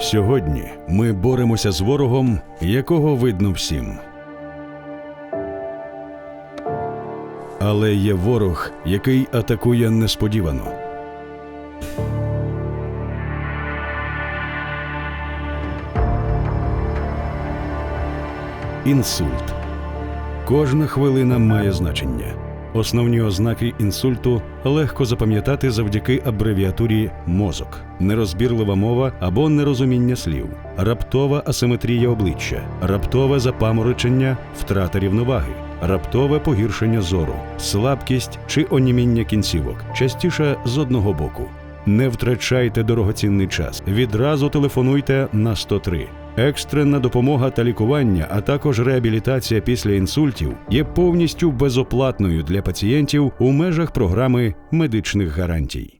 Сьогодні ми боремося з ворогом, якого видно всім. Але є ворог, який атакує несподівано. Інсульт. Кожна хвилина має значення. Основні ознаки інсульту легко запам'ятати завдяки абревіатурі мозок, нерозбірлива мова або нерозуміння слів, раптова асиметрія обличчя, раптове запаморочення, втрата рівноваги, раптове погіршення зору, слабкість чи оніміння кінцівок, частіше з одного боку. Не втрачайте дорогоцінний час. Відразу телефонуйте на 103. Екстрена допомога та лікування, а також реабілітація після інсультів є повністю безоплатною для пацієнтів у межах програми медичних гарантій.